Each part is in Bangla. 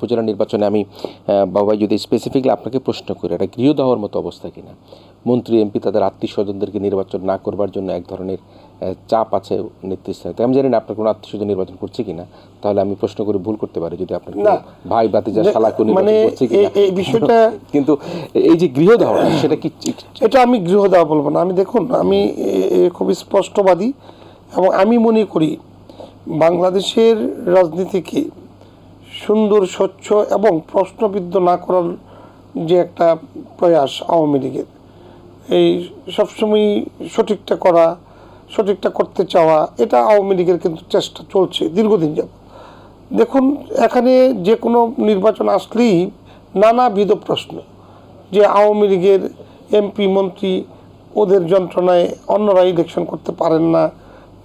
উপজেলা নির্বাচনে আমি বাবাই যদি স্পেসিফিকলি আপনাকে প্রশ্ন করি এটা গৃহদাহর মতো অবস্থা কিনা মন্ত্রী এমপি তাদের আত্মীয় স্বজনদেরকে নির্বাচন না করবার জন্য এক ধরনের চাপ আছে নেতৃস্থানে আমি জানি না আপনার কোনো আত্মীয় স্বজন নির্বাচন করছে কিনা তাহলে আমি প্রশ্ন করে ভুল করতে পারি যদি আপনার ভাই বাতিজা শালা কোনো মানে করছে কিনা। এই- বিষয়টা- কিন্তু এই যে গৃহদাহ সেটা কি এটা আমি গৃহ দেওয়া বলব না। আমি দেখুন আমি খুবই স্পষ্টবাদী এবং আমি মনে করি বাংলাদেশের রাজনীতিকে সুন্দর, স্বচ্ছ এবং প্রশ্নবিদ্ধ না করার যে একটা প্রয়াস আওয়ামী লীগের। এই সবসময় সঠিকটা করা, সঠিকটা করতে চাওয়া, এটা আওয়ামী লীগের কিন্তু চেষ্টা চলছে দীর্ঘদিন যাব দেখুন, এখানে যে কোনো নির্বাচন আসলেই নানাবিধ প্রশ্ন। যে আওয়ামী লীগের এমপি, মন্ত্রী ওদের যন্ত্রণায় অন্যরা ইলেকশন করতে পারেন না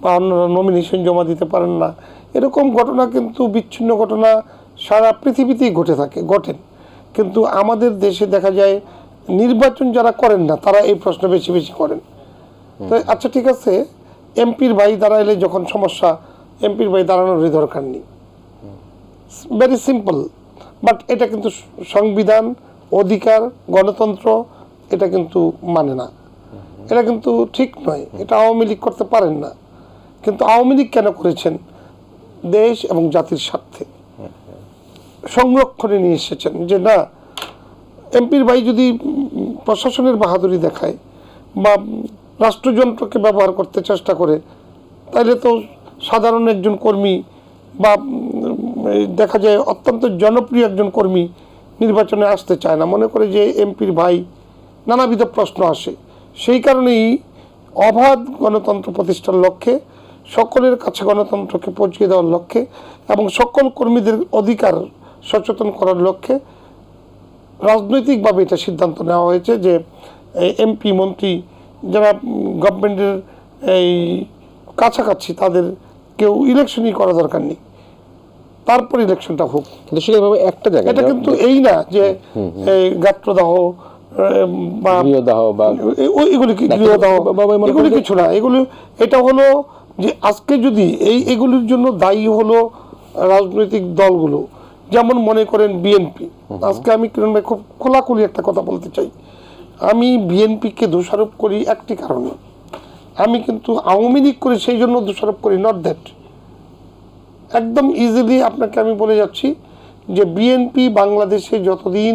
বা অন্যরা নমিনেশন জমা দিতে পারেন না। এরকম ঘটনা কিন্তু বিচ্ছিন্ন ঘটনা সারা পৃথিবীতেই ঘটে থাকে ঘটেন। কিন্তু আমাদের দেশে দেখা যায় নির্বাচন যারা করেন না তারা এই প্রশ্ন বেশি বেশি করেন। তো আচ্ছা ঠিক আছে এমপির ভাই দাঁড়াইলে যখন সমস্যা এমপির ভাই দাঁড়ানোর দরকার নেই। ভেরি সিম্পল বাট এটা কিন্তু সংবিধান অধিকার গণতন্ত্র এটা কিন্তু মানে না। এটা কিন্তু ঠিক নয় এটা আওয়ামী লীগ করতে পারেন না। কিন্তু আওয়ামী লীগ কেন করেছেন? দেশ এবং জাতির স্বার্থে। সংরক্ষণে নিয়ে এসেছেন যে না, এমপির ভাই যদি প্রশাসনের বাহাদুরি দেখায় বা রাষ্ট্রযন্ত্রকে ব্যবহার করতে চেষ্টা করে তাহলে তো সাধারণ একজন কর্মী বা দেখা যায় অত্যন্ত জনপ্রিয় একজন কর্মী নির্বাচনে আসতে চায় না। মনে করে যে এমপির ভাই নানাবিধ প্রশ্ন আসে। সেই কারণেই অবাধ গণতন্ত্র প্রতিষ্ঠার লক্ষ্যে, সকলের কাছে গণতন্ত্রকে পৌঁছে দেওয়ার লক্ষ্যে এবং সকল কর্মীদের অধিকার সচেতন করার লক্ষ্যে রাজনৈতিকভাবে এটা সিদ্ধান্ত নেওয়া হয়েছে যে এমপি মন্ত্রী যারা গভর্নমেন্টের এই কাছাকাছি তাদের কেউ ইলেকশনই করা দরকার নেই। তারপর ইলেকশনটা হোক। কিন্তু সেভাবে একটা জায়গায় এটা কিন্তু এই না যে এই গাত্রদাহ বা এগুলি গৃহদাহ? কিন্তু বাবা এগুলি কিছু না। এগুলি এটা হলো যে আজকে যদি এই এগুলির জন্য দায়ী হলো রাজনৈতিক দলগুলো যেমন মনে করেন বিএনপি। আজকে আমি কিরণ ভাই খুব খোলাখুলি একটা কথা বলতে চাই। আমি বিএনপিকে দোষারোপ করি একটি কারণে। আমি কিন্তু আওয়ামী লীগ করি সেই জন্য দোষারোপ করি নট দ্যাট একদম ইজিলি আপনাকে আমি বলে যাচ্ছি যে বিএনপি বাংলাদেশে যতদিন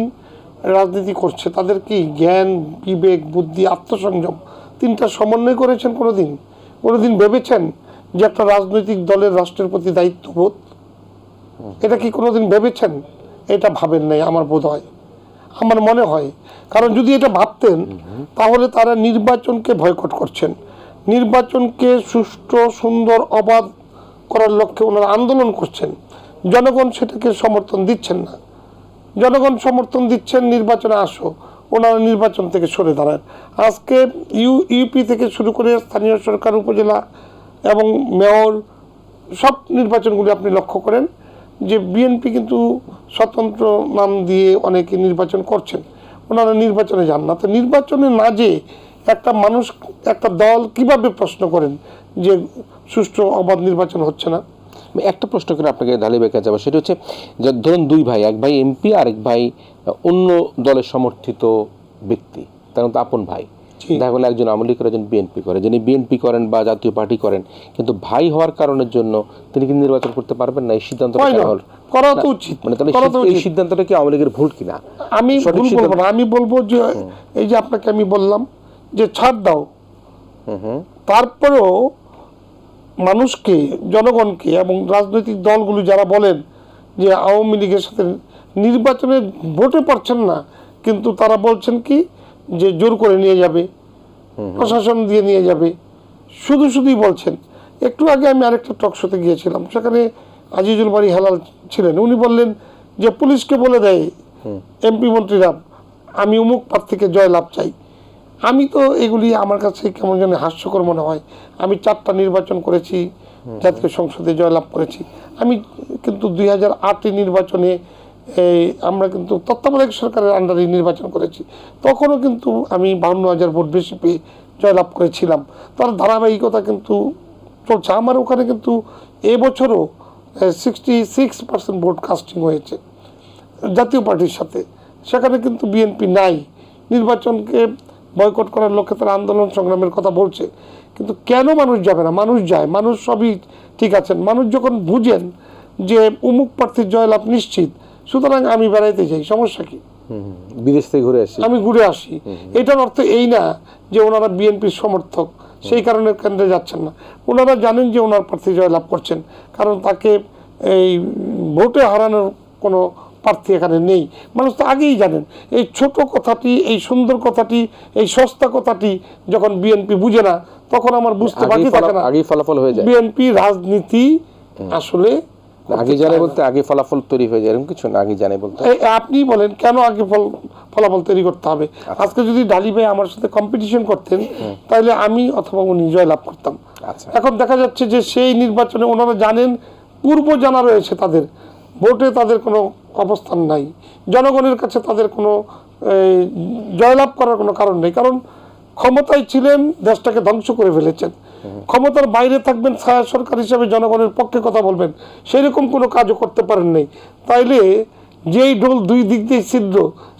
রাজনীতি করছে, তাদের কি জ্ঞান, বিবেক, বুদ্ধি, আত্মসংযম তিনটা সমন্বয় করেছেন কোনোদিন? কোনোদিন ভেবেছেন যে একটা রাজনৈতিক দলের রাষ্ট্রের প্রতি দায়িত্ববোধ এটা কি কোনোদিন ভেবেছেন? এটা ভাবেন নাই আমার বোধ হয় আমার মনে হয় কারণ যদি এটা ভাবতেন তাহলে তারা নির্বাচনকে বয়কট করছেন। নির্বাচনকে সুষ্ঠু সুন্দর অবাধ করার লক্ষ্যে ওনারা আন্দোলন করছেন। জনগণ সেটাকে সমর্থন দিচ্ছেন না। জনগণ সমর্থন দিচ্ছেন নির্বাচনে আসো। ওনারা নির্বাচন থেকে সরে দাঁড়ান। আজকে ইউ ইউপি থেকে শুরু করে স্থানীয় সরকার উপজেলা এবং মেয়র সব নির্বাচনগুলি আপনি লক্ষ্য করেন। যে বিএনপি কিন্তু স্বতন্ত্র নাম দিয়ে অনেকে নির্বাচন করছেন, ওনারা নির্বাচনে যান না তো নির্বাচনে না যে একটা মানুষ, একটা দল কীভাবে প্রশ্ন করেন যে সুষ্ঠু অবাধ নির্বাচন হচ্ছে না একটা প্রশ্ন করে আপনাকে ঢালি বেঁকে যাব, সেটা হচ্ছে যে ধরুন দুই ভাই, এক ভাই এমপি আর এক ভাই অন্য দলের সমর্থিত ব্যক্তি, তার আপন ভাই। দেখা গেলো একজন আওয়ামী লীগ করে একজন বিএনপি করে। যিনি বিএনপি করেন বা জাতীয় পার্টি করেন কিন্তু ভাই হওয়ার কারণের জন্য তিনি কি নির্বাচন করতে পারবেন না? এই সিদ্ধান্ত করা তো উচিত। মানে তাহলে এই সিদ্ধান্তটা কি আওয়ামী লীগের ভুল কিনা? আমি ভুল বলব না। আমি বলব যে এই যে আপনাকে আমি বললাম যে ছাড় দাও। তারপরেও মানুষকে জনগণকে এবং রাজনৈতিক দলগুলো যারা বলেন যে আওয়ামী লীগের সাথে নির্বাচনে ভোটে পারছেন না কিন্তু তারা বলছেন কি যে জোর করে নিয়ে যাবে প্রশাসন দিয়ে নিয়ে যাবে শুধু শুধুই বলছেন। একটু আগে আমি আরেকটা টক শোতে গিয়েছিলাম সেখানে আজিজুল বাড়ি হেলাল ছিলেন। উনি বললেন যে পুলিশকে বলে দেয় এমপি মন্ত্রীরা আমি অমুক প্রার্থীকে জয়লাভ চাই। আমি তো এগুলি আমার কাছে কেমন যেন হাস্যকর মনে হয়। আমি চারটা নির্বাচন করেছি জাতীয় সংসদে জয়লাভ করেছি। আমি কিন্তু দুই হাজার নির্বাচনে এই আমরা কিন্তু তত্ত্বাবধায়ক সরকারের আন্ডারে নির্বাচন করেছি। তখনও কিন্তু আমি বাহান্ন হাজার ভোট বেশি পেয়ে জয়লাভ করেছিলাম। তার ধারাবাহিকতা কিন্তু চলছে। আমার ওখানে কিন্তু এবছরও sixty six percent vote casting হয়েছে জাতীয় পার্টির সাথে। সেখানে কিন্তু বিএনপি নাই। নির্বাচনকে বয়কট করার লক্ষ্যে তারা আন্দোলন সংগ্রামের কথা বলছে। কিন্তু কেন মানুষ যাবে না? মানুষ যায়। মানুষ সবই ঠিক আছেন। মানুষ যখন বুঝেন যে উমুক প্রার্থীর জয়লাভ নিশ্চিত সুতরাং আমি বেড়াইতে যাই সমস্যা কি। বিদেশ থেকে ঘুরে আসি। আমি ঘুরে আসি। এটার অর্থ এই না যে ওনারা বিএনপির সমর্থক সেই কারণে কেন্দ্রে যাচ্ছেন না। ওনারা জানেন যে ওনার প্রার্থী জয়লাভ করছেন কারণ তাকে এই ভোটে হারানোর কোনো প্রার্থী এখানে নেই। মানুষ তো আগেই জানেন এই ছোট কথাটি এই সুন্দর কথাটি এই সস্তা কথাটি যখন বিএনপি বুঝে না তখন আমার বুঝতে বাকি থাকে না। আগেই ফলাফল হয়ে যায়। বিএনপি রাজনীতি আসলে আগে জানে বলতে আগে ফলাফল তৈরি হয়ে যায় এরকম কিছু না আগে জানে বলতে। আপনি বলেন কেন আগে ফল ফলাফল তৈরি করতে হবে? আজকে যদি ডালি ভাই আমার সাথে কম্পিটিশন করতেন তাহলে আমি অথবা উনি জয় লাভ করতাম। আচ্ছা। এখন দেখা যাচ্ছে যে সেই নির্বাচনে ওনারা জানেন পূর্ব জানা রয়েছে তাদের ভোটে তাদের কোনো অবস্থান নাই। জনগণের কাছে তাদের কোনো জয়লাভ করার কোনো কারণ নেই। কারণ ক্ষমতায় ছিলেন দেশটাকে ধ্বংস করে ফেলেছেন। ক্ষমতার বাইরে থাকবেন ছায়া সরকার হিসেবে জনগণের পক্ষে কথা বলবেন। সেই রকম কোনো কাজও করতে পারেন নাই। তাইলে যেই ঢোল দুই দিক দিয়ে ছিদ্র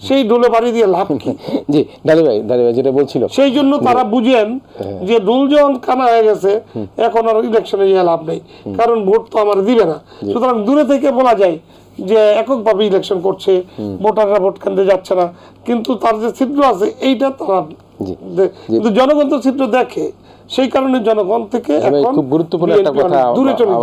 সেই ঢোলে বাড়ি দিয়ে লাভ কি? জি ডালি ভাই ডালি ভাই যেটা বলছিল। সেই জন্য তারা বুঝেন যে ডুল যখন কানা হয়ে গেছে এখন আর ইলেকশনে গিয়ে লাভ নেই। কারণ ভোট তো আমার দিবে না। সুতরাং দূরে থেকে বলা যায় যে এককভাবে ইলেকশন করছে ভোটাররা ভোট কেন্দ্রে যাচ্ছে না। কিন্তু তার যে ছিদ্র আছে এইটা তারা কিন্তু জনগণ তো চিত্র দেখে সেই কারণে জনগণ থেকে খুব গুরুত্বপূর্ণ একটা কথা দূরে চলে